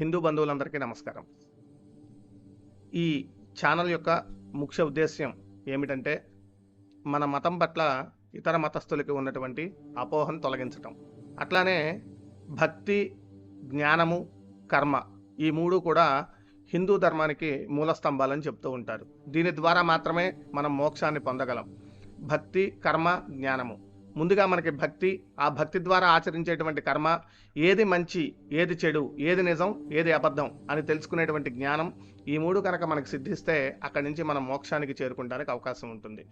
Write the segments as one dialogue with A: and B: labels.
A: హిందూ బంధువులందరికీ నమస్కారం. ఈ ఛానల్ యొక్క ముఖ్య ఉద్దేశ్యం ఏమిటంటే మన మతం పట్ల ఇతర మతస్థులకి ఉన్నటువంటి అపోహను తొలగించటం. అట్లానే భక్తి జ్ఞానము కర్మ ఈ మూడు కూడా హిందూ ధర్మానికి మూల స్తంభాలని చెప్తూ ఉంటారు. దీని ద్వారా మాత్రమే మనం మోక్షాన్ని పొందగలం. భక్తి కర్మ జ్ఞానము. ముందుగా మనకి భక్తి ఆ భక్తి ద్వారా ఆచరించేటువంటి కర్మ ఏది మంచి ఏది చెడు ఏది నిజం ఏది అబద్ధం అని తెలుసుకునేటువంటి జ్ఞానం ఈ మూడు కనుక మనకు సిద్ధిస్తే అక్కడి నుంచి మనం మోక్షానికి చేరుకుంటానికి అవకాశం ఉంటుంది.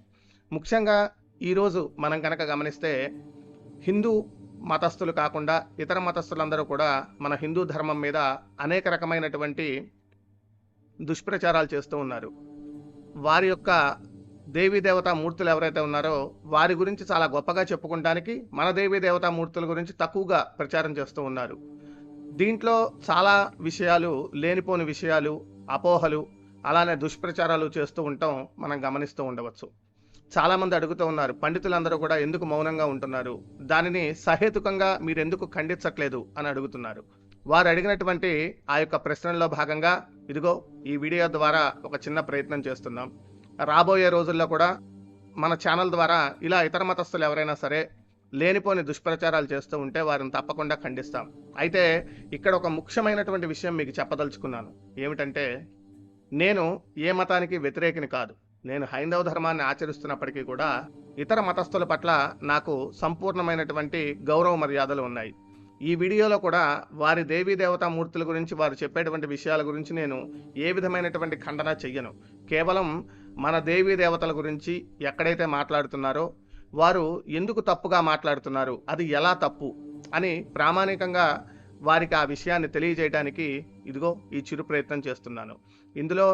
A: ముఖ్యంగా ఈరోజు మనం కనుక గమనిస్తే హిందూ మతస్థులు కాకుండా ఇతర మతస్థులందరూ కూడా మన హిందూ ధర్మం మీద అనేక రకమైనటువంటి దుష్ప్రచారాలు చేస్తూ ఉన్నారు. వారి యొక్క దేవతా మూర్తులు ఎవరైతే ఉన్నారో వారి గురించి చాలా గొప్పగా చెప్పుకోవడానికి మన దేవీ దేవతా మూర్తుల గురించి తక్కువగా ప్రచారం చేస్తూ ఉన్నారు. దీంట్లో చాలా విషయాలు లేనిపోని విషయాలు అపోహలు అలానే దుష్ప్రచారాలు చేస్తూ ఉండటం మనం గమనిస్తూ ఉండవచ్చు. చాలామంది అడుగుతూ ఉన్నారు పండితులందరూ కూడా ఎందుకు మౌనంగా ఉంటున్నారు? దానిని సహేతుకంగా మీరెందుకు ఖండించట్లేదు అని అడుగుతున్నారు. వారు అడిగినటువంటి ఆ యొక్క ప్రశ్నల్లో భాగంగా ఇదిగో ఈ వీడియో ద్వారా ఒక చిన్న ప్రయత్నం చేస్తున్నాం. రాబోయే రోజుల్లో కూడా మన ఛానల్ ద్వారా ఇలా ఇతర మతస్థులు ఎవరైనా సరే లేనిపోని దుష్ప్రచారాలు చేస్తూ ఉంటే వారిని తప్పకుండా ఖండిస్తాం. అయితే ఇక్కడ ఒక ముఖ్యమైనటువంటి విషయం మీకు చెప్పదలుచుకున్నాను. ఏమిటంటే నేను ఏ మతానికి వ్యతిరేకిని కాదు. నేను హైందవ ధర్మాన్ని ఆచరిస్తున్నప్పటికీ కూడా ఇతర మతస్థుల పట్ల నాకు సంపూర్ణమైనటువంటి గౌరవ మర్యాదలు ఉన్నాయి. ఈ వీడియోలో కూడా వారి దేవీ దేవతా మూర్తుల గురించి వారు చెప్పేటువంటి విషయాల గురించి నేను ఏ విధమైనటువంటి ఖండన చెయ్యను. కేవలం మన దేవీ దేవతల గురించి ఎక్కడైతే మాట్లాడుతున్నారో వారు ఎందుకు తప్పుగా మాట్లాడుతున్నారు అది ఎలా తప్పు అని ప్రామాణికంగా వారికి ఆ విషయాన్ని తెలియజేయడానికి ఇదిగో ఈ చిరు ప్రయత్నం చేస్తున్నాను. ఇందులో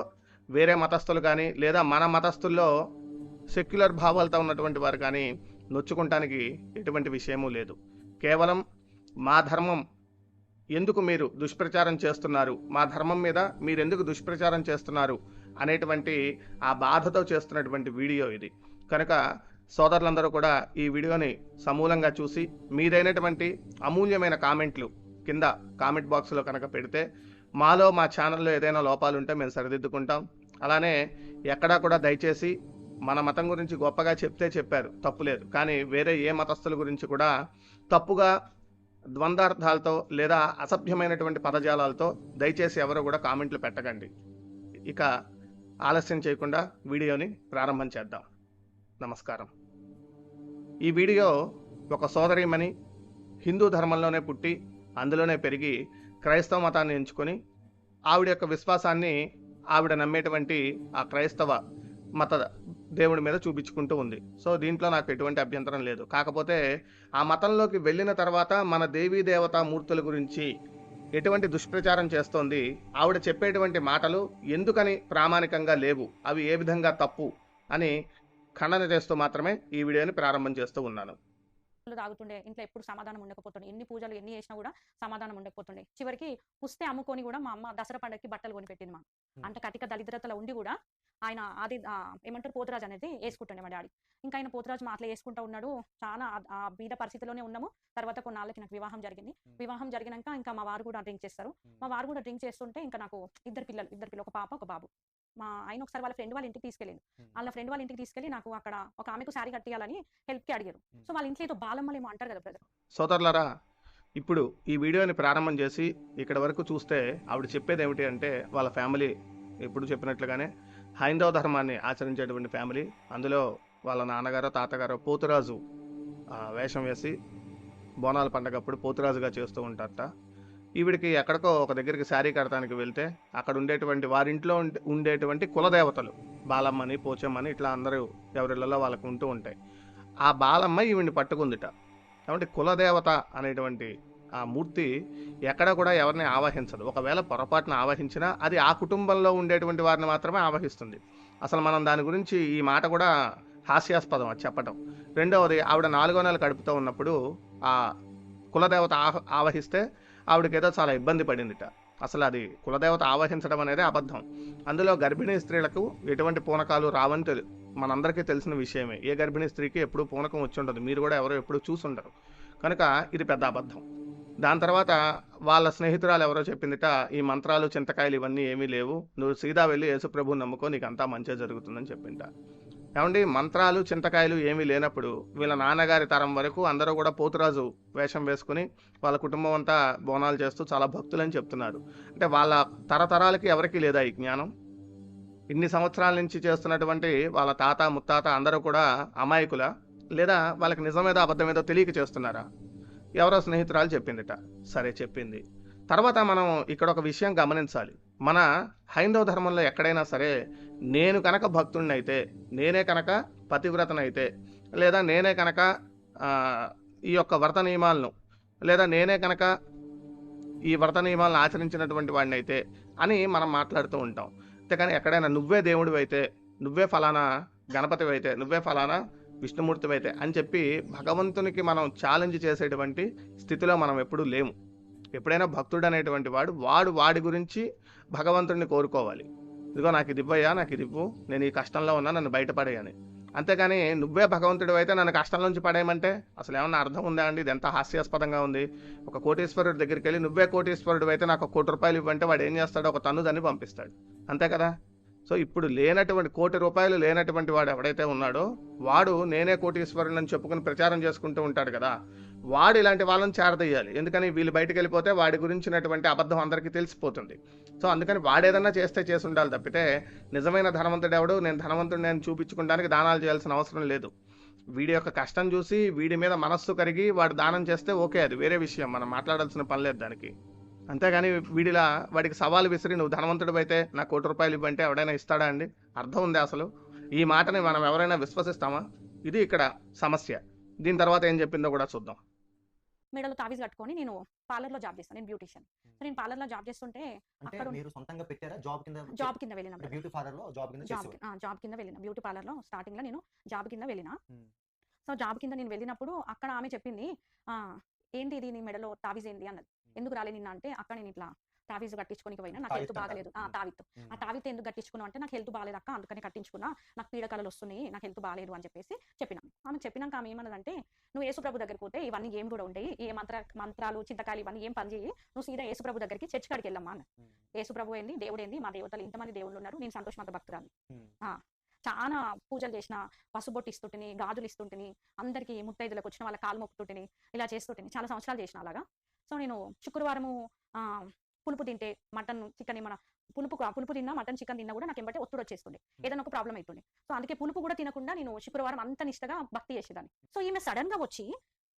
A: వేరే మతస్థులు కానీ లేదా మన మతస్థుల్లో సెక్యులర్ భావాలతో ఉన్నటువంటి వారు కానీ నొచ్చుకుంటానికి ఎటువంటి విషయమూ లేదు. కేవలం మా ధర్మం ఎందుకు మీరు దుష్ప్రచారం చేస్తున్నారు మా ధర్మం మీద మీరు ఎందుకు దుష్ప్రచారం చేస్తున్నారు అనేటువంటి ఆ బాధతో చేస్తున్నటువంటి వీడియో ఇది. కనుక సోదరులందరూ కూడా ఈ వీడియోని సమూలంగా చూసి మీదైనటువంటి అమూల్యమైన కామెంట్లు కింద కామెంట్ బాక్స్లో కనుక పెడితే మాలో మా ఛానల్లో ఏదైనా లోపాలు ఉంటే మేము సరిదిద్దుకుంటాం. అలానే ఎక్కడా కూడా దయచేసి మన మతం గురించి గొప్పగా చెప్తే చెప్పారు తప్పులేదు కానీ వేరే ఏ మతస్థుల గురించి కూడా తప్పుగా ద్వంద్వార్థాలతో లేదా అసభ్యమైనటువంటి పదజాలాలతో దయచేసి ఎవరు కూడా కామెంట్లు పెట్టకండి. ఇక ఆలస్యం చేయకుండా వీడియోని ప్రారంభం చేద్దాం. నమస్కారం. ఈ వీడియో ఒక సోదరిమణి హిందూ ధర్మంలోనే పుట్టి అందులోనే పెరిగి క్రైస్తవ మతాన్ని ఎంచుకొని ఆవిడ యొక్క విశ్వాసాన్ని ఆవిడ నమ్మేటువంటి ఆ క్రైస్తవ మత దేవుడి మీద చూపించుకుంటూ ఉంది. సో దీంట్లో నాకు ఎటువంటి అభ్యంతరం లేదు. కాకపోతే ఆ మతంలోకి వెళ్ళిన తర్వాత మన దేవీ దేవతా మూర్తుల గురించి ఎటువంటి దుష్ప్రచారం చేస్తోంది? ఆవిడ చెప్పేటువంటి మాటలు ఎందుకని ప్రామాణికంగా లేవు? అవి ఏ విధంగా తప్పు? అని ఖండన చేస్తూ మాత్రమే ఈ వీడియోని ప్రారంభం చేస్తూ ఉన్నాను.
B: తాగుతుండే ఇంట్లో ఎప్పుడు సమాధానం ఉండకపోతుండే. ఎన్ని పూజలు ఎన్ని చేసినా కూడా సమాధానం ఉండకపోతుండే. చివరికి పుస్తే అమ్ముకొని కూడా మా అమ్మ దసరా పండగకి బట్టలు కొని పెట్టింది మా అంటే కటిక దరిద్రతలో ఉండి కూడా ఆయన అది ఆ, ఏమంటారు? పోతురాజు అనేది వేసుకుంటుండే మా డాడీ. ఇంకా ఆయన పోతురాజు మా అట్లా వేసుకుంటా ఉన్నాడు. చాలా ఆ- బీద పరిస్థితిలోనే ఉన్నాము. తర్వాత కొన్నాళ్ళకి నాకు వివాహం జరిగింది. వివాహం జరిగినాక ఇంకా మా వారు కూడా డ్రింక్ చేస్తారు. మా వారు కూడా డ్రింక్ చేస్తుంటే ఇంకా నాకు ఇద్దరు పిల్లలు ఇద్దరు పిల్లలు ఒక పాప ఒక బాబు. మా ఆయన ఒకసారి వాళ్ళ ఫ్రెండ్ వాళ్ళ ఇంటికి తీసుకెళ్ళింది వాళ్ళ ఫ్రెండ్ వాళ్ళ ఇంటికి తీసుకెళ్ళి నాకు అక్కడ ఒక ఆమెకు శారీ కట్టియాలని హెల్ప్కి అడిగారు. సో వాళ్ళ ఇంట్లో ఏదో బాలమ్మలేమో అంటారు కదా బ్రదర్.
A: సోదరులారా ఇప్పుడు ఈ వీడియోని ప్రారంభం చేసి ఇక్కడ వరకు చూస్తే ఆవిడ చెప్పేది ఏమిటి అంటే వాళ్ళ ఫ్యామిలీ ఎప్పుడు చెప్పినట్లుగానే హైందవ ధర్మాన్ని ఆచరించేటువంటి ఫ్యామిలీ. అందులో వాళ్ళ నాన్నగారు తాతగారు పోతురాజు వేషం వేసి బోనాల పండగప్పుడు పోతురాజుగా చేస్తూ ఉంటారట. ఈవిడికి ఎక్కడికో ఒక దగ్గరికి శారీ కడతానికి వెళ్తే అక్కడ ఉండేటువంటి వారింట్లో ఉండే- ఉండేటువంటి కులదేవతలు బాలమ్మని పోచమ్మని ఇట్లా అందరూ ఎవరిళ్ళలో వాళ్ళకు ఉంటూ ఉంటాయి. ఆ బాలమ్మ ఈవిడిని పట్టుకుందిట. కాబట్టి కులదేవత అనేటువంటి ఆ మూర్తి ఎక్కడ కూడా ఎవరిని ఆవాహించదు. ఒకవేళ పొరపాటున ఆవహించినా అది ఆ కుటుంబంలో ఉండేటువంటి వారిని మాత్రమే ఆవహిస్తుంది. అసలు మనం దాని గురించి ఈ మాట కూడా హాస్యాస్పదం అది చెప్పటం. రెండవది ఆవిడ నాలుగో నెల కడుపుతూ ఉన్నప్పుడు ఆ కులదేవత ఆహ ఆవహిస్తే ఆవిడకి ఏదో చాలా ఇబ్బంది పడిందిట. అసలు అది కులదేవత ఆవహించడం అనేది అబద్ధం. అందులో గర్భిణీ స్త్రీలకు ఎటువంటి పూనకాలు రావని తెలు మనందరికీ తెలిసిన విషయమే. ఏ గర్భిణీ స్త్రీకి ఎప్పుడూ పూనకం వచ్చి ఉండదు. మీరు కూడా ఎవరో ఎప్పుడు చూసుండరు. కనుక ఇది పెద్ద అబద్ధం. దాని తర్వాత వాళ్ళ స్నేహితురాలు ఎవరో చెప్పిందిట ఈ మంత్రాలు చింతకాయలు ఇవన్నీ ఏమీ లేవు. నువ్వు సీదా వెళ్ళి యేసుప్రభు నమ్ముకో నీకు అంతా మంచిగా జరుగుతుందని చెప్పింట. ఏమండి మంత్రాలు చింతకాయలు ఏమీ లేనప్పుడు వీళ్ళ నాన్నగారి తరం వరకు అందరూ కూడా పోతురాజు వేషం వేసుకుని వాళ్ళ కుటుంబం అంతా బోనాలు చేస్తూ చాలా భక్తులని చెప్తున్నారు. అంటే వాళ్ళ తరతరాలకి ఎవరికీ లేదా ఈ జ్ఞానం? ఇన్ని సంవత్సరాల నుంచి చేస్తున్నటువంటి వాళ్ళ తాత ముత్తాత అందరూ కూడా అమాయకుల? లేదా వాళ్ళకి నిజమేదో అబద్ధమేదో తెలియక చేస్తున్నారా? ఎవరో స్నేహితురాలు చెప్పిందిట. సరే చెప్పింది. తర్వాత మనం ఇక్కడ ఒక విషయం గమనించాలి. మన హైందవ ధర్మంలో ఎక్కడైనా సరే నేను కనుక భక్తుడిని అయితే నేనే కనుక పతివ్రతనైతే లేదా నేనే కనుక ఈ యొక్క వ్రత నియమాలను లేదా నేనే కనుక ఈ వ్రత నియమాలను ఆచరించినటువంటి వాడిని అయితే అని మనం మాట్లాడుతూ ఉంటాం. అంతేకాని ఎక్కడైనా నువ్వే దేవుడివి అయితే నువ్వే ఫలానా గణపతి అయితే నువ్వే ఫలానా విష్ణుమూర్తి అయితే అని చెప్పి భగవంతునికి మనం ఛాలెంజ్ చేసేటువంటి స్థితిలో మనం ఎప్పుడూ లేము. ఎప్పుడైనా భక్తుడు అనేటువంటి వాడు వాడు వాడి గురించి భగవంతుడిని కోరుకోవాలి. ఇదిగో నాకు ఇది ఇవ్వయ్యా నాకు ఇది ఇవ్వు నేను ఈ కష్టంలో ఉన్నా నన్ను బయటపడేయని. అంతేగాని నువ్వే భగవంతుడు అయితే నన్ను కష్టం నుంచి పడేయమంటే అసలు ఏమన్నా అర్థం ఉందా అండి? ఇది ఎంత హాస్యాస్పదంగా ఉంది. ఒక కోటీశ్వరుడి దగ్గరికి వెళ్ళి నువ్వే కోటీశ్వరుడు అయితే నాకు ఒక కోటి రూపాయలు ఇవ్వంటే వాడు ఏం చేస్తాడు ఒక తన్నుదని పంపిస్తాడు. అంతే కదా? సో ఇప్పుడు లేనటువంటి కోటి రూపాయలు లేనటువంటి వాడు ఎవడైతే ఉన్నాడో వాడు నేనే కోటీశ్వరుని అని చెప్పుకుని ప్రచారం చేసుకుంటూ ఉంటాడు కదా. వాడు ఇలాంటి వాళ్ళని చేరదయ్యాలి ఎందుకని? వీళ్ళు బయటకు వెళ్ళిపోతే వాడి గురించినటువంటి అబద్ధం అందరికీ తెలిసిపోతుంది. సో అందుకని వాడేదన్నా చేస్తే చేసి ఉండాలి తప్పితే నిజమైన ధనవంతుడు ఎవడు? నేను ధనవంతుడు నేను చూపించుకోవడానికి దానాలు చేయాల్సిన అవసరం లేదు. వీడి యొక్క కష్టం చూసి వీడి మీద మనస్సు కరిగి వాడు దానం చేస్తే ఓకే అది వేరే విషయం. మనం మాట్లాడాల్సిన పని లేదు దానికి. అంతేగాని వీడిలా వాడికి సవాలు విసిరి నువ్వు ధనవంతుడు అయితే నా కోటి రూపాయలు ఇవ్వంటే ఎవడైనా ఇస్తాడా అండి? అర్థం ఉంది అసలు. ఈ మాటని మనం ఎవరైనా విశ్వసిస్తామా? ఇది ఇక్కడ సమస్య. దీని తర్వాత ఏం చెప్పిందో కూడా చూద్దాం.
B: మెడలో తావీజ్ కట్టుకొని నేను పార్లర్లో జాబ్ చేస్తాను నేను బ్యూటిషియన్. సో నేను పార్లర్లో జాబ్ చేస్తుంటే అక్కడ
C: మీరు సొంతంగా పెట్టారా? జాబ్ కింద
B: జాబ్ కింద వెళ్ళిన
C: బ్యూటీ పార్లర్లో జాబ్ కింద
B: జాబ్ జాబ్ కింద వెళ్ళిన బ్యూటీ పార్లర్లో స్టార్టింగ్లో నేను జాబ్ కింద వెళ్ళిన. సో జాబ్ కింద నేను వెళ్ళినప్పుడు అక్కడ ఆమె చెప్పింది "ఆ, ఏంటి ఇది నీ మెడలో తావీజ్ ఏంటి? అన్నది. ఎందుకు రాలే నిన్న అంటే అక్కడ నేను ఇట్లా తావీజ్ కట్టించుకోనికి పోయినా నాకు హెల్త్ బాగలేదు. ఆ
C: కట్టాలి.
B: తావిత్
C: ఉమ్.
B: ఆ తావిత్ ఎందుకు కట్టించుకున్నావు అంటే నాకు హెల్త్ బాగాలేదు అక్క అందుకని కట్టించుకున్నా నాకు పీడకలలు వస్తున్నాయి నాకు హెల్త్ బాగాలేదు అని చెప్పేసి చెప్పినాం. ఆమె చెప్పినాక ఆమె ఏమన్నదంటే నువ్వు యేసుప్రభు దగ్గరికి పోతే ఇవన్నీ ఏం కూడా ఉంటాయి ఏ మంత్ర మంత్రాలు చింతకాయలు ఇవన్నీ ఏం పని చేయి నువ్వు సీదా యేసుప్రభు దగ్గరికి చర్చ్ కాడికి వెళ్ళమ్మా అన్న. యేసుప్రభు ఏంది? దేవుడు ఏంది? మా దేవతలు ఇంతమంది దేవుళ్ళు ఉన్నారు నేను సంతోషమంత భక్తురాలు
C: ఉమ్.
B: చాలా పూజలు చేసిన పసుబొట్టు ఇస్తుంటిని గాజులు ఇస్తుంటిని అందరికీ ముత్తైదులకు వచ్చిన వాళ్ళ కాలు మొక్కుతుంటిని ఇలా చేస్తుంటిని చాలా సంవత్సరాలు చేసిన అలాగా. సో నేను శుక్రవారము పులుపు తింటే మటన్ చికెన్ మన పులుపు పులుపు తిన్నా మటన్ చికెన్ తిన్నా కూడా నాకు ఎంబటే ఒత్తిడి వచ్చేస్తుంది ఏదైనా ఒక ప్రాబ్లం అవుతుంది సో అందుకే పులుపు కూడా తినకుండా నేను శుక్రవారం అంత నిష్టగా భక్తి చేసేదాన్ని. సో ఈమె సడన్గా వచ్చి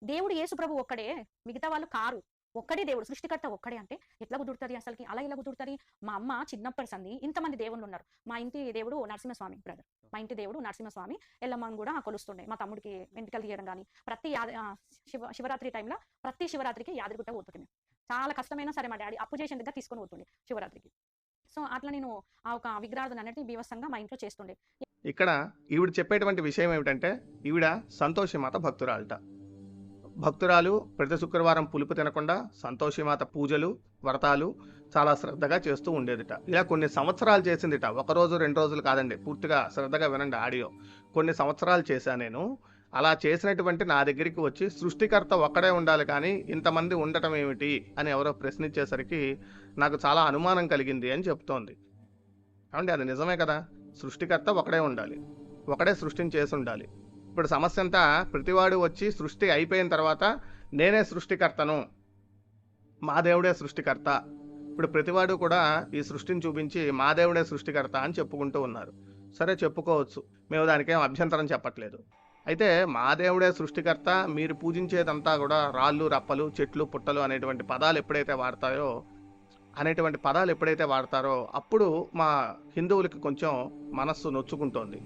B: దేవుడు యేసు ప్రభు ఒక్కడే మిగతా వాళ్ళు కారు. ఒక్కడే దేవుడు సృష్టికర్త ఒక్కడే అంటే ఎట్లా కుదురుతుంది అసలుకి? అలా ఎలా కుదురుతుంది? మా అమ్మ చిన్నప్పటి సంది ఇంతమంది దేవుళ్ళు ఉన్నారు. మా ఇంటి దేవుడు నరసింహస్వామి బ్రదర్ మా ఇంటి దేవుడు నరసింహస్వామి ఎల్లమ్మని కూడా కొలుస్తుండే మా తమ్ముడికి వెంటకలు తీయడం కానీ ప్రతి శివ శివరాత్రి టైంలో ప్రతి శివరాత్రికి యాదగిరిగుట్ట పోతుండే. మేము. చాలా కష్టమైనా సరే మా డాడీ అప్పు దగ్గర తీసుకొని పోతుండే శివరాత్రికి. సో అట్లా నేను ఆ ఒక విగ్రహార్థన అనేది బీభత్సంగా మా ఇంట్లో చేస్తుండే.
A: ఇక్కడ ఈవిడ చెప్పేటువంటి విషయం ఏమిటంటే ఈవిడ సంతోషిమాత భక్తురాలట. భక్తురాలు ప్రతి శుక్రవారం పులుపు తినకుండా సంతోషిమాత పూజలు వ్రతాలు చాలా శ్రద్ధగా చేస్తూ ఉండేదిట. ఇలా కొన్ని సంవత్సరాలు చేసిందిట. ఒక రోజు రెండు రోజులు కాదండి. పూర్తిగా శ్రద్ధగా వినండి ఆడియో. కొన్ని సంవత్సరాలు చేశాను నేను. అలా చేసినటువంటి నా దగ్గరికి వచ్చి సృష్టికర్త ఒక్కడే ఉండాలి కానీ ఇంతమంది ఉండటం ఏమిటి? అని ఎవరో ప్రశ్నించేసరికి నాకు చాలా అనుమానం కలిగింది అని చెప్తోంది. ఏమండి అది నిజమే కదా? సృష్టికర్త ఒకడే ఉండాలి. ఒకడే సృష్టిని చేసి ఉండాలి. ఇప్పుడు సమస్య అంతా ప్రతివాడు వచ్చి సృష్టి అయిపోయిన తర్వాత నేనే సృష్టికర్తను. మా దేవుడే సృష్టికర్త. ఇప్పుడు ప్రతివాడు కూడా ఈ సృష్టిని చూపించి మా దేవుడే సృష్టికర్త అని చెప్పుకుంటూ ఉన్నారు. సరే చెప్పుకోవచ్చు. మేము దానికేం అభ్యంతరం చెప్పట్లేదు. అయితే మా దేవుడే సృష్టికర్త మీరు పూజించేదంతా కూడా రాళ్ళు రప్పలు చెట్లు పుట్టలు అనేటువంటి పదాలు ఎప్పుడైతే వాడతాయో అనేటువంటి పదాలు ఎప్పుడైతే వాడతారో అప్పుడు మా హిందువులకి కొంచెం మనస్సు నొచ్చుకుంటోంది.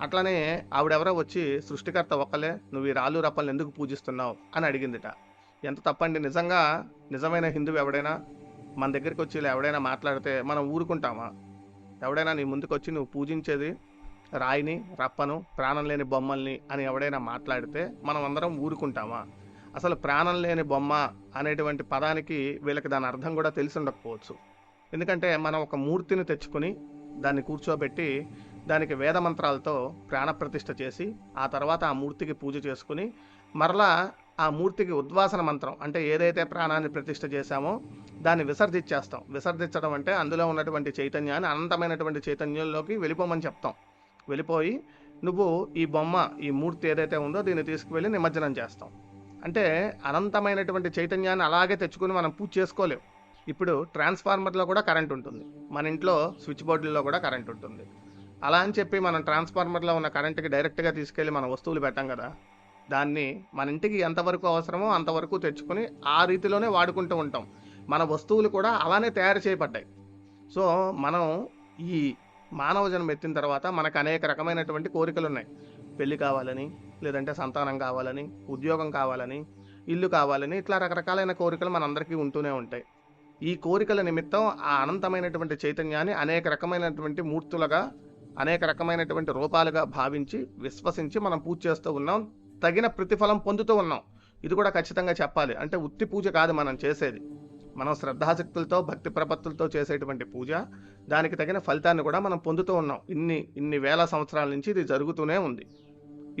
A: అట్లనే ఆవిడెవరో వచ్చి సృష్టికర్త ఒక్కలే నువ్వు ఈ రాళ్ళు రప్పలను ఎందుకు పూజిస్తున్నావు? అని అడిగిందిట. ఎంత తప్పండి. నిజంగా నిజమైన హిందువు ఎవడైనా మన దగ్గరికి వచ్చి ఇలా ఎవడైనా మాట్లాడితే మనం ఊరుకుంటామా? ఎవడైనా నీ ముందుకు వచ్చి నువ్వు పూజించేది రాయిని రప్పను ప్రాణం లేని బొమ్మల్ని అని ఎవడైనా మాట్లాడితే మనం అందరం ఊరుకుంటామా? అసలు ప్రాణం లేని బొమ్మ అనేటువంటి పదానికి వీళ్ళకి దాని అర్థం కూడా తెలిసి ఉండకపోవచ్చు. ఎందుకంటే మనం ఒక మూర్తిని తెచ్చుకొని దాన్ని కూర్చోబెట్టి దానికి వేద మంత్రాలతో ప్రాణప్రతిష్ఠ చేసి ఆ తర్వాత ఆ మూర్తికి పూజ చేసుకుని మరలా ఆ మూర్తికి ఉద్వాసన మంత్రం అంటే ఏదైతే ప్రాణాన్ని ప్రతిష్ఠ చేశామో దాన్ని విసర్జించేస్తాం విసర్జించడం అంటే అందులో ఉన్నటువంటి చైతన్యాన్ని అనంతమైనటువంటి చైతన్యంలోకి వెళ్ళిపోమని చెప్తాం. వెళ్ళిపోయి నువ్వు ఈ బొమ్మ ఈ మూర్తి ఏదైతే ఉందో దీన్ని తీసుకువెళ్ళి నిమజ్జనం చేస్తాం. అంటే అనంతమైనటువంటి చైతన్యాన్ని అలాగే తెచ్చుకుని మనం పూజ చేసుకోలేం. ఇప్పుడు ట్రాన్స్ఫార్మర్లో కూడా కరెంట్ ఉంటుంది. మన ఇంట్లో స్విచ్ బోర్డుల్లో కూడా కరెంట్ ఉంటుంది. అలా అని చెప్పి మనం ట్రాన్స్ఫార్మర్లో ఉన్న కరెంట్కి డైరెక్ట్గా తీసుకెళ్ళి మన వస్తువులు పెట్టాం కదా. దాన్ని మన ఇంటికి ఎంతవరకు అవసరమో అంతవరకు తెచ్చుకొని ఆ రీతిలోనే వాడుకుంటూ ఉంటాం. మన వస్తువులు కూడా అలానే తయారు చేయబడ్డాయి. సో మనం ఈ మానవ జన్మ ఎత్తిన తర్వాత మనకు అనేక రకమైనటువంటి కోరికలు ఉన్నాయి. పెళ్ళి కావాలని లేదంటే సంతానం కావాలని ఉద్యోగం కావాలని ఇల్లు కావాలని ఇట్లా రకరకాలైన కోరికలు మనందరికీ ఉంటూనే ఉంటాయి. ఈ కోరికల నిమిత్తం ఆ అనంతమైనటువంటి చైతన్యాన్ని అనేక రకమైనటువంటి మూర్తులుగా అనేక రకమైనటువంటి రూపాలుగా భావించి విశ్వసించి మనం పూజ చేస్తూ ఉన్నాం. తగిన ప్రతిఫలం పొందుతూ ఉన్నాం. ఇది కూడా ఖచ్చితంగా చెప్పాలి. అంటే ఉత్తి పూజ కాదు మనం చేసేది. మనం శ్రద్ధాశక్తులతో భక్తి ప్రపత్తులతో చేసేటువంటి పూజ. దానికి తగిన ఫలితాన్ని కూడా మనం పొందుతూ ఉన్నాం. ఇన్ని ఇన్ని వేల సంవత్సరాల నుంచి ఇది జరుగుతూనే ఉంది.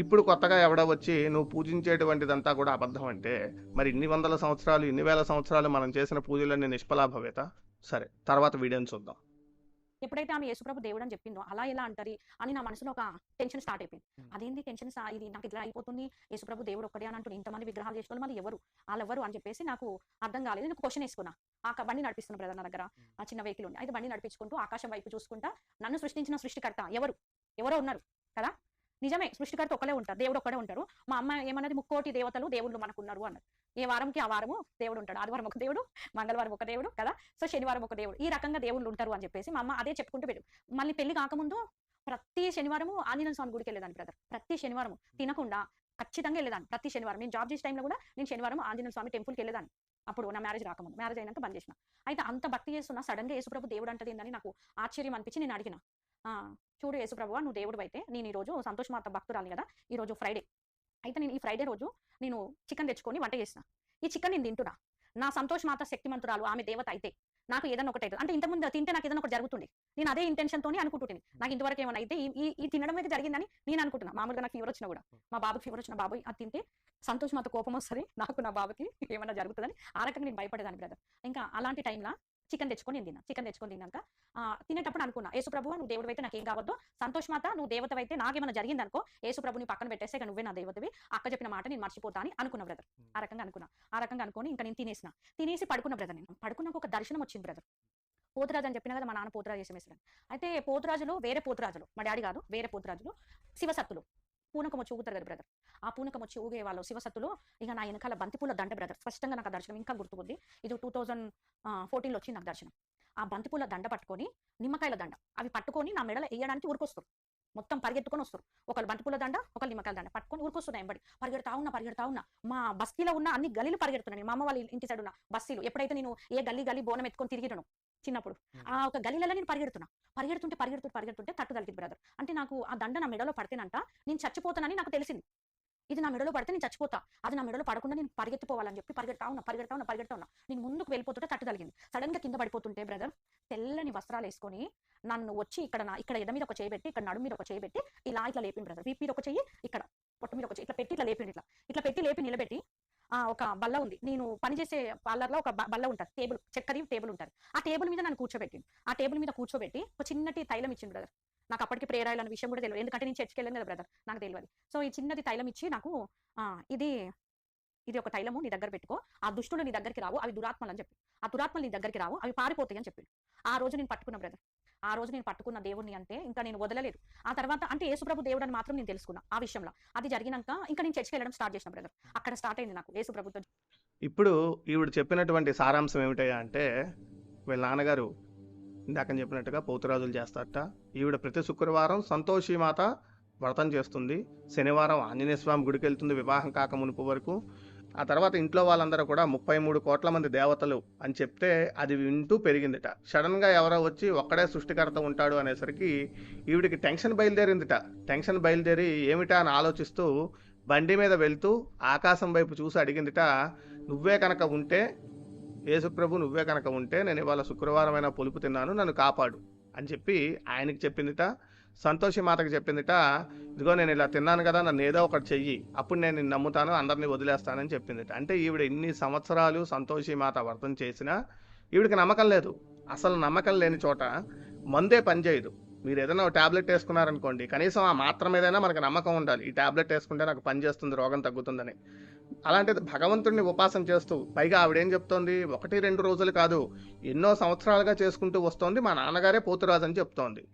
A: ఇప్పుడు కొత్తగా ఎవడో వచ్చి నువ్వు పూజించేటువంటిదంతా కూడా అబద్ధం అంటే మరి ఇన్ని వందల సంవత్సరాలు ఇన్ని వేల సంవత్సరాలు మనం చేసిన పూజలన్నీ నిష్ఫలాభవేత? సరే తర్వాత వీడియోని చూద్దాం.
B: ఎప్పుడైతే ఆమె యేసుప్రభు దేవుడు అని చెప్పిందో అలా ఎలా అంటారు అని నా మనసులో ఒక టెన్షన్ స్టార్ట్ అయిపోయింది. అదేంటి టెన్షన్ ఇది నాకు ఇట్లా అయిపోతుంది యేసుప్రభు దేవుడు ఒక్కడే అని అంటుంది ఇంతమంది విగ్రహాలు చేసుకోవాలి మళ్ళీ ఎవరు? వాళ్ళెవరు అని చెప్పేసి నాకు అర్థం కాలేదు. నేను క్వశ్చన్ వేసుకున్నా. ఆ బండి నడిపిస్తున్న బ్రదర్ నా దగ్గర ఆ చిన్న వెహికల్ ఉంది. అయితే బండి నడిపించుకుంటూ ఆకాశం వైపు చూసుకుంటా నన్ను సృష్టించిన సృష్టికర్త ఎవరు? ఎవరో ఉన్నారు కదా? నిజమే సృష్టికర్త ఒక్కడే ఉంటారు దేవుడు ఒక్కడే ఉంటారు. మా అమ్మ ఏమన్నది? ముక్కోటి దేవతలు దేవుళ్ళు మనకు ఉన్నారు అన్నారు ఏ వారంకి ఆ వారము దేవుడు ఉంటాడు. ఆదివారం ఒక దేవుడు మంగళవారం ఒక దేవుడు కదా? సో శనివారం ఒక దేవుడు. ఈ రకంగా దేవుళ్ళు ఉంటారు అని చెప్పేసి మా అమ్మ అదే చెప్పుకుంటూ పెట్టు మళ్ళీ పెళ్ళి కాకముందు ప్రతి శనివారము ఆంజనేయ స్వామి గుడికి వెళ్ళేదాన్ని బ్రదర్ ప్రతి శనివారం తినకుండా ఖచ్చితంగా వెళ్ళేదాన్ని. ప్రతి శనివారం. నేను జాబ్ చేసే టైంలో కూడా నేను శనివారం ఆంజనేయ స్వామి టెంపుల్కి వెళ్ళేదాన్ని. అప్పుడు నా మ్యారేజ్ రాకముందు. మ్యారేజ్ అయినాక బంద్ చేసిన. అయితే అంత భక్తి చేస్తున్నా సడన్గా యేసుప్రభు దేవుడు అంటది ఏందని నాకు ఆశ్చర్యం అనిపించి నేను అడిగిన. చూడు యేసుప్రభు నువ్వు దేవుడు అయితే నేను ఈ రోజు సంతోష్ మాత భక్తురాలి కదా. ఈ రోజు ఫ్రైడే అయితే నేను ఈ ఫ్రైడే రోజు నేను చికెన్ తెచ్చుకొని వంట చేసిన. ఈ చికెన్ నేను తింటున్నా. నా సంతోష్ మాత శక్తిమంతురాలు ఆమె దేవత అయితే నాకు ఏదైనా ఒకటి అవుతుంది అంటే ఇంతకుముందు తింటే నాకు ఏదైనా ఒకటి జరుగుతుంది నేను అదే ఇంటెన్షన్ తోని అనుకుంటుంది నాకు ఇంతవరకు ఏమైనా అయితే ఈ- ఈ ఈ తినడం అయితే జరిగిందని నేను అనుకుంటున్నా. మామూలుగా నాకు ఫీవర్ వచ్చినా కూడా. మా బాబుకి ఫీవర్ వచ్చిన బాబు అది తింటే సంతోష్ మాత కోపం వస్తుంది. నాకు నా బాబుకి ఏమైనా జరుగుతుందని ఆ రకంగా నేను భయపడేదాన్ని బ్రదర్ ఇంకా అలాంటి టైంలో చికెన్ తెచ్చుకొని నేను తిన్నా. చికెన్ తెచ్చుకొని తిన్నాక తినేటప్పుడు అనుకున్నా యేసు ప్రభు నువ్వు దేవుడు అయితే నాకేం కావద్దు. సంతోష్ మాత నువ్వు దేవత అయితే నాకేమైనా జరిగిందనుకో యేసు ప్రభుని పక్కన పెట్టేస్తే ఇక నువ్వే నా దేవతవి. అక్క చెప్పిన మాట నేను మర్చిపోతా అని అనుకున్నా బ్రదర్ ఆ రకంగా అనుకున్నా. ఆ రకంగా అనుకొని ఇంకా నేను తినేసిన. తినేసి పడుకున్న బ్రదర్ నేను. పడుకున్నాక ఒక దర్శనం వచ్చింది బ్రదర్ పోతురాజు అని చెప్పిన కదా మా నాన్న పోతురాజు చేసి వేసాడు అయితే పోతురాజులు వేరే పోతురాజులు. మా డాడీ కాదు వేరే పోతురాజులు. శివసత్తులు. పూనకం వచ్చి ఊగుతారు కదా బ్రదర్ ఆ పూనకం వచ్చి ఊగే వాళ్ళు శివసత్తులో ఇక నా వెనకాల బంతిపూల దండ బ్రదర్ స్పష్టంగా నాకు దర్శనం ఇంకా గుర్తుకుంది. ఇది టూ థౌజండ్ ఫోర్టీన్లో వచ్చింది నాకు దర్శనం. ఆ బంతిపూల దండ పట్టుకొని నిమ్మకాయల దండ. అవి పట్టుకొని నా మెడలో వేయడానికి ఊరికొస్తారు. మొత్తం పరిగెత్తుకొని వస్తారు. ఒకళ్ళు బంతిపూల దండ ఒకళ్ళు నిమ్మకాయల దండ పట్టుకొని ఊరుకొస్తున్నాయి ఎంబడి పరిగెడతా ఉన్నా పరిగెడతా ఉన్నా. మా బస్తీలో ఉన్న అన్ని గలీలు పరిగెడుతున్నాయి. మా అమ్మ వాళ్ళ ఇంటి సైడ్ ఉన్న బస్తీలు. ఎప్పుడైతే నేను ఏ గల్లీ గల్లీ బోనం ఎత్తుకొని తిరిగిరను చిన్నప్పుడు. ఆ ఒక గలీలలో నేను పరిగెడుతున్నా. పరిగెడుతుంటే పరిగెడుతుంటే పరిగెడుతుంటే తట్టు తలిగింది బ్రదర్ అంటే నాకు ఆ దండ నా మెడలో పడితేనంట నేను చచ్చిపోతానని నాకు తెలిసింది. ఇది నా మెడలో పడితే నేను చచ్చిపోతా. అది నా మెడలో పడకుండా నేను పరిగెత్తిపోవాలని చెప్పి పరిగెడతా ఉన్నా పరిగెడతా ఉన్నా పరిగెడతా ఉన్నా. నేను ముందుకు వెళ్ళిపోతుంటే తట్టు తలిగింది సడన్గా కింద పడిపోతుంటే బ్రదర్ తెల్లని వస్త్రాలు వేసుకొని నన్ను వచ్చి ఇక్కడ నా ఇక్కడ ఎద మీద ఒక చేయి పెట్టి ఇక్కడ నడు మీద ఒక చేయి పెట్టి ఇలా ఇట్లా లేపింది బ్రదర్ వీపు మీద ఒక చెయ్యి ఇక్కడ పొట్టు మీద ఒక చెయ్యి. ఇట్లా పెట్టి ఇట్లా లేపిండి ఇట్లా. ఇట్లా పెట్టి లేపి నిలబెట్టి ఒక బల్ల ఉంది. నేను పనిచేసే పార్లర్లో ఒక బల్ల ఉంటుంది. టేబుల్ చక్కరి టేబుల్ ఉంటుంది. ఆ టేబుల్ మీద నన్ను కూర్చోబెట్టింది ఆ టేబుల్ మీద కూర్చోబెట్టి ఒక చిన్నటి తైలం ఇచ్చింది బ్రదర్. నాకు అప్పటికి ప్రేయర్ అనే విషయం కూడా తెలియదు. ఎందుకంటే నేను చర్చికి వెళ్ళాను కదా బ్రదర్ నాకు తెలియదు. సో ఈ చిన్నది తైలం ఇచ్చి నాకు ఆ, ఇది ఇది ఒక తైలము నీ దగ్గర పెట్టుకో. ఆ దుష్టులు నీ దగ్గరికి రావు. అవి దురాత్మలు అని చెప్పి. ఆ దురాత్మలు నీ దగ్గరికి రావు. అవి పారిపోతాయి అని చెప్పి. ఆ రోజు నేను పట్టుకున్న బ్రదర్. ఆ రోజు నేను పట్టుకున్న దేవుడిని అంటే ఇంకా నేను వదలలేదు. ఆ తర్వాత అంటే యేసుప్రభు దేవుడు అని మాత్రం నేను తెలుసుకున్నా ఆ విషయంలో. అది జరిగినాక ఇంకా నేను చర్చికి వెళ్ళడం స్టార్ట్ చేసిన బ్రదర్ అక్కడ స్టార్ట్ అయింది నాకు యేసుప్రభుతో
A: ఇప్పుడు ఈవిడ చెప్పినటువంటి సారాంశం ఏమిటయ్యా అంటే వీళ్ళ నాన్నగారు ఇందాక చెప్పినట్టుగా పోతురాజులు చేస్తారట. ఈవిడ ప్రతి శుక్రవారం సంతోషి మాత వ్రతం చేస్తుంది. శనివారం ఆంజనేయ స్వామి గుడికి వెళ్తుంది వివాహం కాక మునుపు వరకు. ఆ తర్వాత ఇంట్లో వాళ్ళందరూ కూడా ముప్పై మూడు కోట్ల మంది దేవతలు అని చెప్తే అది వింటూ పెరిగిందిట. సడన్గా ఎవరో వచ్చి ఒక్కడే సృష్టికర్త ఉంటాడు అనేసరికి ఈవిడికి టెన్షన్ బయలుదేరిందిట. టెన్షన్ బయలుదేరి ఏమిటా అని ఆలోచిస్తూ బండి మీద వెళ్తూ ఆకాశం వైపు చూసి అడిగిందిట నువ్వే కనుక ఉంటే యేసుప్రభు నువ్వే కనుక ఉంటే నేను ఇవాళ శుక్రవారమైన పొలుపు తిన్నాను నన్ను కాపాడు అని చెప్పి ఆయనకి చెప్పిందిట. సంతోషి మాతకి చెప్పిందిట ఇదిగో నేను ఇలా తిన్నాను కదా నన్ను ఏదో ఒకటి చెయ్యి. అప్పుడు నేను నిన్ను నమ్ముతాను అందరినీ వదిలేస్తానని చెప్పిందిట. అంటే ఈవిడ ఇన్ని సంవత్సరాలు సంతోషి మాత వర్తం చేసినా ఈవిడికి నమ్మకం లేదు. అసలు నమ్మకం లేని చోట మందే పనిచేయదు మీరు ఏదైనా ట్యాబ్లెట్ వేసుకున్నారనుకోండి కనీసం ఆ మాత్రం ఏదైనా మనకు నమ్మకం ఉండాలి. ఈ ట్యాబ్లెట్ వేసుకుంటే నాకు పని చేస్తుంది రోగం తగ్గుతుందని. అలాంటిది భగవంతుడిని ఉపాసన చేస్తూ పైగా ఆవిడేం చెప్తోంది? ఒకటి రెండు రోజులు కాదు ఎన్నో సంవత్సరాలుగా చేసుకుంటూ వస్తోంది మా నాన్నగారే పోతురాజు అని చెప్తోంది.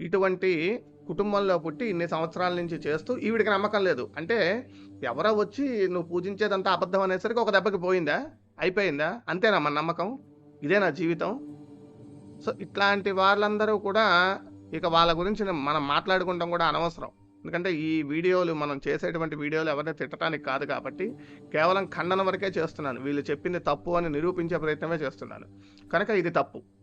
A: ఇటువంటి కుటుంబంలో పుట్టి ఇన్ని సంవత్సరాల నుంచి చేస్తూ ఈవిడికి నమ్మకం లేదు. అంటే ఎవరో వచ్చి నువ్వు పూజించేదంతా అబద్ధం అనేసరికి ఒక దెబ్బకి పోయిందా? అయిపోయిందా? అంతేనా మన నమ్మకం? ఇదే నా జీవితం. సో ఇట్లాంటి వాళ్ళందరూ కూడా ఇక వాళ్ళ గురించి మనం మాట్లాడుకుంటాం కూడా అనవసరం. ఎందుకంటే ఈ వీడియోలు మనం చేసేటువంటి వీడియోలు ఎవరిని తిట్టడానికి కాదు కాబట్టి కేవలం ఖండన వరకే చేస్తున్నాను. వీళ్ళు చెప్పింది తప్పు అని నిరూపించే ప్రయత్నమే చేస్తున్నాను. కనుక ఇది తప్పు.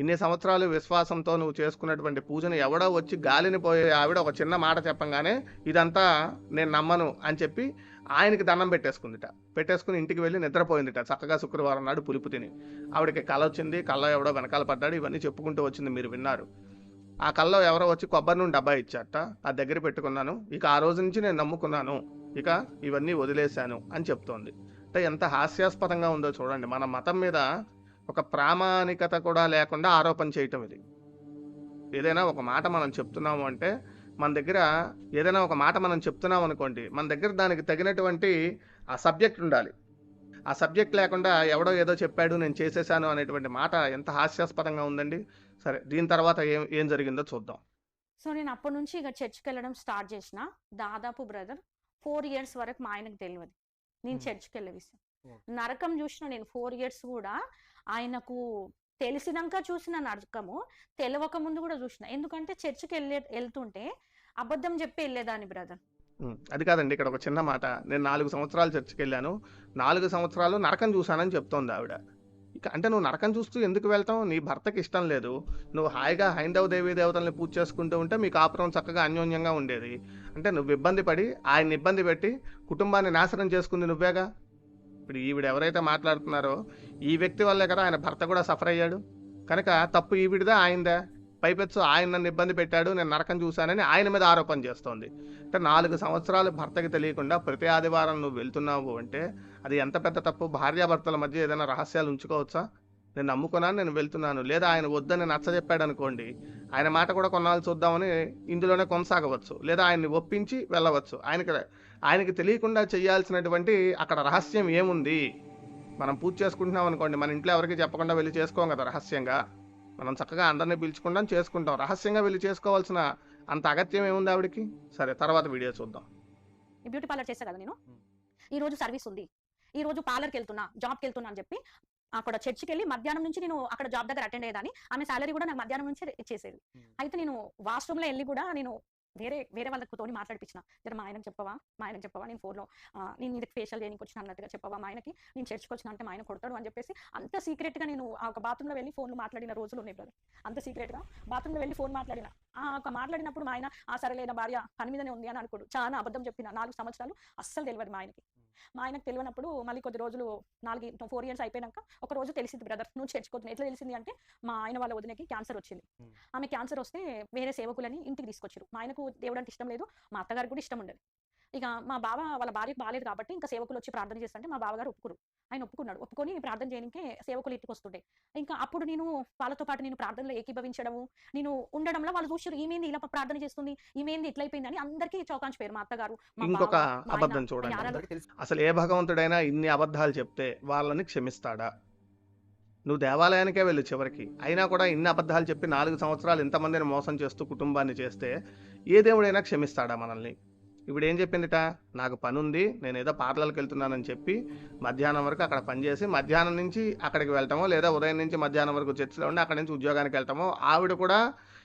A: ఇన్ని సంవత్సరాలు విశ్వాసంతో నువ్వు చేసుకున్నటువంటి పూజను ఎవడో వచ్చి గాలిని పోయే ఆవిడ ఒక చిన్న మాట చెప్పంగానే ఇదంతా నేను నమ్మను అని చెప్పి ఆయనకి దండం పెట్టేసుకుందిట. పెట్టేసుకుని ఇంటికి వెళ్ళి నిద్రపోయిందిట. చక్కగా శుక్రవారం నాడు పులుపు తిని. ఆవిడకి కళ వచ్చింది కళ్ళ ఎవడో వెనకాల పడ్డాడు ఇవన్నీ చెప్పుకుంటూ వచ్చింది మీరు విన్నారు. ఆ కళ్ళలో ఎవరో వచ్చి కొబ్బరి నుండి డబ్బా ఇచ్చారట. ఆ దగ్గర పెట్టుకున్నాను. ఇక ఆ రోజు నుంచి నేను నమ్ముకున్నాను. ఇక ఇవన్నీ వదిలేశాను అని చెప్తోంది. అంటే ఎంత హాస్యాస్పదంగా ఉందో చూడండి. మన మతం మీద ఒక ప్రామాణికత కూడా లేకుండా ఆరోపణ చేయటం ఇది. ఏదైనా ఒక మాట మనం చెప్తున్నాము అంటే మన దగ్గర ఏదైనా ఒక మాట మనం చెప్తున్నాం అనుకోండి మన దగ్గర దానికి తగినటువంటి ఆ సబ్జెక్ట్ ఉండాలి. ఆ సబ్జెక్ట్ లేకుండా ఎవడో ఏదో చెప్పాడు నేను చేసేసాను అనేటువంటి మాట ఎంత హాస్యాస్పదంగా ఉందండి. సరే దీని తర్వాత ఏం ఏం జరిగిందో చూద్దాం.
B: సో నేను అప్పటి నుంచి ఇక చర్చ్కి వెళ్ళడం స్టార్ట్ చేసిన. దాదాపు బ్రదర్ ఫోర్ ఇయర్స్ వరకు మా ఆయనకు తెలియదు నేను. చర్చ్కి వెళ్ళే విషయం. నరకం చూసిన నేను ఫోర్ ఇయర్స్ కూడా ఆయనకు తెలిసినాక చూసిన నరకము తెలియక ముందు కూడా చూసిన. ఎందుకంటే చర్చికి వెళ్ళే వెళ్తుంటే అబద్ధం చెప్పి వెళ్ళేదాన్ని బ్రదర్.
A: అది కాదండి. ఇక్కడ ఒక చిన్న మాట. నేను నాలుగు సంవత్సరాలు చర్చికి వెళ్ళాను. నాలుగు సంవత్సరాలు నరకం చూశానని చెప్తోంది ఆవిడ. ఇక అంటే నువ్వు నరకం చూస్తూ ఎందుకు వెళ్తావు? నీ భర్తకి ఇష్టం లేదు. నువ్వు హాయిగా హైందవ దేవీ దేవతల్ని పూజ చేసుకుంటూ ఉంటే మీ కాపురం చక్కగా అన్యోన్యంగా ఉండేది. అంటే నువ్వు ఇబ్బంది పడి ఆయన ఇబ్బంది పెట్టి కుటుంబాన్ని నాశనం చేసుకుంది నువ్వేగా? ఇప్పుడు ఈవిడ ఎవరైతే మాట్లాడుతున్నారో ఈ వ్యక్తి వల్లే కదా ఆయన భర్త కూడా సఫర్ అయ్యాడు. కనుక తప్పు ఈవిడిదా ఆయనదా పైపెచ్చు ఆయన నన్ను ఇబ్బంది పెట్టాడు నేను నరకం చూశానని ఆయన మీద ఆరోపణ చేస్తోంది. అంటే నాలుగు సంవత్సరాలు భర్తకి తెలియకుండా ప్రతి ఆదివారం నువ్వు వెళ్తున్నావు అంటే అది ఎంత పెద్ద తప్పు? భార్యాభర్తల మధ్య ఏదైనా రహస్యాలు ఉంచుకోవచ్చా? నేను నమ్ముకున్నాను నేను వెళ్తున్నాను. లేదా ఆయన వద్దని నచ్చజెప్పాడు అనుకోండి ఆయన మాట కూడా కొన్నాళ్ళు చూద్దామని ఇందులోనే కొనసాగవచ్చు. లేదా ఆయన్ని ఒప్పించి వెళ్ళవచ్చు. ఆయనకి ఆయనకి తెలియకుండా చేయాల్సినటువంటి అక్కడ రహస్యం ఏముంది? మనం పూజ చేసుకుంటున్నాం అనుకోండి మన ఇంట్లో ఎవరికి చెప్పకుండా వెళ్ళి చేసుకోం కదా రహస్యంగా. మనం చక్కగా అందరినీ పిలుచుకుంటాం చేసుకుంటాం. రహస్యంగా వెళ్ళి చేసుకోవాల్సిన అంత అగత్యం ఏముంది ఆవిడకి? సరే తర్వాత వీడియో చూద్దాం.
B: బ్యూటీ పార్లర్ చేస్తా కదా నేను? ఈ రోజు సర్వీస్ ఉంది. ఈ రోజు పార్లర్కి వెళ్తున్నా జాబ్కి వెళ్తున్నా అని చెప్పి అక్కడ చర్చికి వెళ్ళి మధ్యాహ్నం నుంచి నేను అక్కడ జాబ్ దగ్గర అటెండ్ అయ్యేదాన్ని. ఆమె సాలరీ కూడా నాకు మధ్యాహ్నం నుంచి ఇచ్చేసేది. అయితే నేను వాష్రూమ్లో వెళ్ళి కూడా నేను వేరే వేరే వాళ్ళకి తోని మాట్లాడిపించిన జర మా ఆయనకు చెప్పవా? మా ఆయనకు చెప్పవా? నేను ఫోన్లో నేను ఇది ఫేషియల్ చేయడానికి వచ్చిన అన్నట్టుగా చెప్పవా మా ఆయనకి? నేను చర్చ్కి వచ్చిన అంటే మా ఆయన కొడతాడు అని చెప్పేసి అంత సీక్రెట్గా నేను ఆ ఒక బాత్రూంలో వెళ్ళి ఫోన్లో మాట్లాడిన రోజులు ఉన్నాయి బ్రదర్ అంత సీక్రెట్గా బాత్రూంలో వెళ్ళి ఫోన్ మాట్లాడిన. ఆ ఒక మాట్లాడినప్పుడు మా ఆయన ఆ సరేలే నా భార్య పని మీదనే ఉంది అని అనుకోడు. చాలా అబద్ధం చెప్పిన నాలుగు సంవత్సరాలు అస్సలు తెలియదు మా ఆయనకి. మా ఆయనకు తెలియనప్పుడు మళ్ళీ కొద్ది రోజులు నాలుగు ఫోర్ ఇయర్స్ అయిపోయినాక ఒక రోజు తెలిసింది బ్రదర్ నువ్వు చర్చుకోతుంది ఎట్లా తెలిసింది అంటే మా ఆయన వాళ్ళ వదినకి క్యాన్సర్ వచ్చింది. ఆమె క్యాన్సర్ వస్తే వేరే సేవకులని ఇంటికి తీసుకొచ్చారు మా ఆయనకు దేవుడు అంటే ఇష్టం లేదు మా అత్తగారికి కూడా ఇష్టం ఉండదు. ఇక మా బావ వాళ్ళ భార్యకు బాగాలేదు కాబట్టి ఇంకా సేవకులు వచ్చి ప్రార్థన చేస్తుంటే మా బావగారు ఒప్పుకురు ఆయన ఒప్పుకున్నాడు. ఒప్పుకొని ప్రార్థన చేయడానికి సేవకులు ఇంటికి వస్తుండే. ఇంకా అప్పుడు నేను వాళ్ళతో పాటు నేను ప్రార్థనలో ఏకీభవించడము నేను ఉండడంలో వాళ్ళు చూసారు ఈమెంది ఇలా ప్రార్థన చేస్తుంది? ఈమెంది ఇట్లా అయిపోయింది అని అందరికీ చౌకాంచి పేరు మా అత్తగారు
A: ఇంకొక అబద్ధం చూడండి.
B: యారాలు-
C: అందరికీ తెలుసు.
A: అసలు ఏ భగవంతుడైనా ఇన్ని అబద్ధాలు చెప్తే వాళ్ళని క్షమిస్తాడా? నువ్వు దేవాలయానికే వెళ్ళు చివరికి. అయినా కూడా ఇన్ని అబద్ధాలు చెప్పి నాలుగు సంవత్సరాలు ఇంతమందిని మోసం చేస్తూ కుటుంబాన్ని చేస్తే ఏ దేవుడైనా క్షమిస్తాడా మనల్ని? ఇప్పుడు ఏం చెప్పిందిట? నాకు పని ఉంది నేను ఏదో పార్లర్కి వెళ్తున్నానని చెప్పి మధ్యాహ్నం వరకు అక్కడ పనిచేసి మధ్యాహ్నం నుంచి అక్కడికి వెళ్తామో లేదా ఉదయం నుంచి మధ్యాహ్నం వరకు చర్చిలో ఉండి అక్కడి నుంచి ఉద్యోగానికి వెళ్తామో ఆవిడ కూడా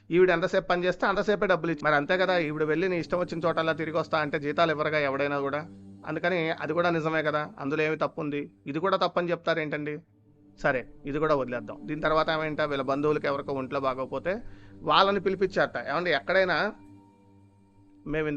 A: ఈవిడ ఎంతసేపు పని చేస్తే అంతసేపే డబ్బులు ఇచ్చి మరి అంతే కదా ఈవిడ వెళ్ళి నీ ఇష్టం వచ్చిన చోటల్లా తిరిగి వస్తా అంటే జీతాలు ఇవ్వరుగా ఎవడైనా కూడా. అందుకని అది కూడా నిజమే కదా అందులో ఏమి తప్పు ఉంది ఇది కూడా తప్పని చెప్తారు ఏంటండి? సరే ఇది కూడా వదిలేద్దాం. దీని తర్వాత ఏమైంట? వీళ్ళ బంధువులకి ఎవరికో ఒంట్లో బాగోకపోతే వాళ్ళని పిలిపించారట. ఏమండి ఎక్కడైనా మేము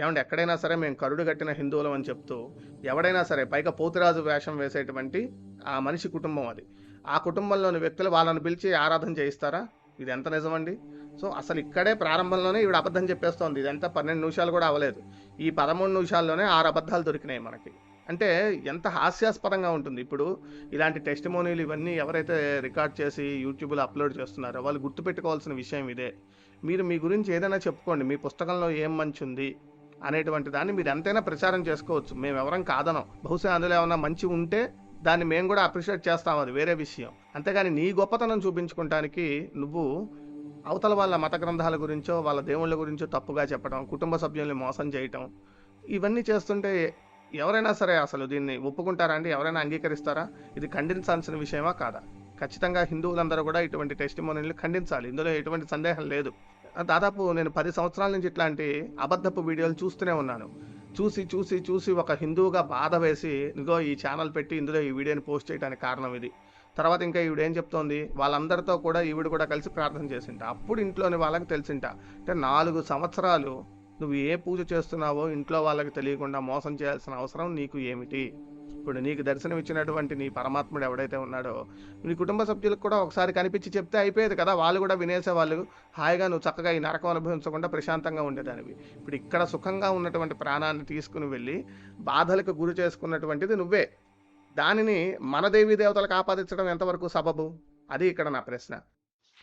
A: ఏమంటే ఎక్కడైనా సరే మేము కరుడు కట్టిన హిందువులం అని చెప్తూ ఎవడైనా సరే పైగా పోతురాజు వేషం వేసేటువంటి ఆ మనిషి కుటుంబం అది. ఆ కుటుంబంలోని వ్యక్తులు వాళ్ళని పిలిచి ఆరాధన చేయిస్తారా? ఇది ఎంత నిజమండి? సో అసలు ఇక్కడే ప్రారంభంలోనే ఈవిడ అబద్ధం చెప్పేస్తోంది. ఇదంతా పన్నెండు నిమిషాలు కూడా అవ్వలేదు. ఈ పదమూడు నిమిషాల్లోనే ఆరు అబద్ధాలు దొరికినాయి మనకి. అంటే ఎంత హాస్యాస్పదంగా ఉంటుంది. ఇప్పుడు ఇలాంటి టెస్టిమోనీలు ఇవన్నీ ఎవరైతే రికార్డ్ చేసి యూట్యూబ్లో అప్లోడ్ చేస్తున్నారో వాళ్ళు గుర్తుపెట్టుకోవాల్సిన విషయం ఇదే. మీరు మీ గురించి ఏదైనా చెప్పుకోండి. మీ పుస్తకంలో ఏం మంచి ఉంది అనేటువంటి దాన్ని మీరు ఎంతైనా ప్రచారం చేసుకోవచ్చు. మేము ఎవరం కాదనం. బహుశా అందులో ఏమైనా మంచి ఉంటే దాన్ని మేము కూడా అప్రిషియేట్ చేస్తాం అది వేరే విషయం. అంతేగాని నీ గొప్పతనం చూపించుకోవటానికి నువ్వు అవతల వాళ్ళ మత గ్రంథాల గురించో వాళ్ళ దేవుళ్ళ గురించో తప్పుగా చెప్పడం కుటుంబ సభ్యుల్ని మోసం చేయటం ఇవన్నీ చేస్తుంటే ఎవరైనా సరే అసలు దీన్ని ఒప్పుకుంటారా అండి? ఎవరైనా అంగీకరిస్తారా? ఇది ఖండించాల్సిన విషయమా కాదా? ఖచ్చితంగా హిందువులందరూ కూడా ఇటువంటి టెస్టిమోనీలు ఖండించాలి. ఇందులో ఎటువంటి సందేహం లేదు. దాదాపు నేను పది సంవత్సరాల నుంచి ఇట్లాంటి అబద్ధపు వీడియోలు చూస్తూనే ఉన్నాను. చూసి చూసి చూసి ఒక హిందువుగా బాధ వేసి ఇదిగో ఈ ఛానల్ పెట్టి ఇందులో ఈ వీడియోని పోస్ట్ చేయడానికి కారణం ఇది. తర్వాత ఇంకా ఈవిడ ఏం చెప్తోంది? వాళ్ళందరితో కూడా ఈవిడ కూడా కలిసి ప్రార్థన చేసింట. అప్పుడు ఇంట్లోని వాళ్ళకి తెలిసింట. అంటే నాలుగు సంవత్సరాలు నువ్వు ఏ పూజ చేస్తున్నావో ఇంట్లో వాళ్ళకి తెలియకుండా మోసం చేయాల్సిన అవసరం నీకు ఏమిటి? ఇప్పుడు నీకు దర్శనం ఇచ్చినటువంటి నీ పరమాత్ముడు ఎవడైతే ఉన్నాడో నీ కుటుంబ సభ్యులకు కూడా ఒకసారి కనిపించి చెప్తే అయిపోయేది కదా. వాళ్ళు కూడా వినేసేవాళ్ళు హాయిగా నువ్వు చక్కగా ఈ నరకం అనుభవించకుండా ప్రశాంతంగా ఉండేదానివి. ఇప్పుడు ఇక్కడ సుఖంగా ఉన్నటువంటి ప్రాణాన్ని తీసుకుని వెళ్ళి బాధలకు గురి చేసుకున్నటువంటిది నువ్వే. దానిని మన దేవీ దేవతలకు ఆపాదించడం ఎంతవరకు సబబు? అది ఇక్కడ నా ప్రశ్న.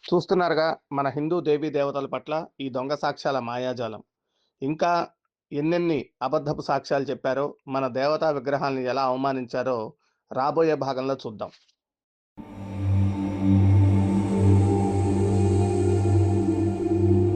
A: చూస్తున్నారుగా మన హిందూ దేవీ దేవతల పట్ల ఈ దొంగ సాక్ష్యాల మాయాజాలం. ఇంకా ఎన్నెన్ని అబద్ధపు సాక్ష్యాలు చెప్పారో మన దేవతా విగ్రహాలను ఎలా అవమానించారో రాబోయే భాగంలో చూద్దాం.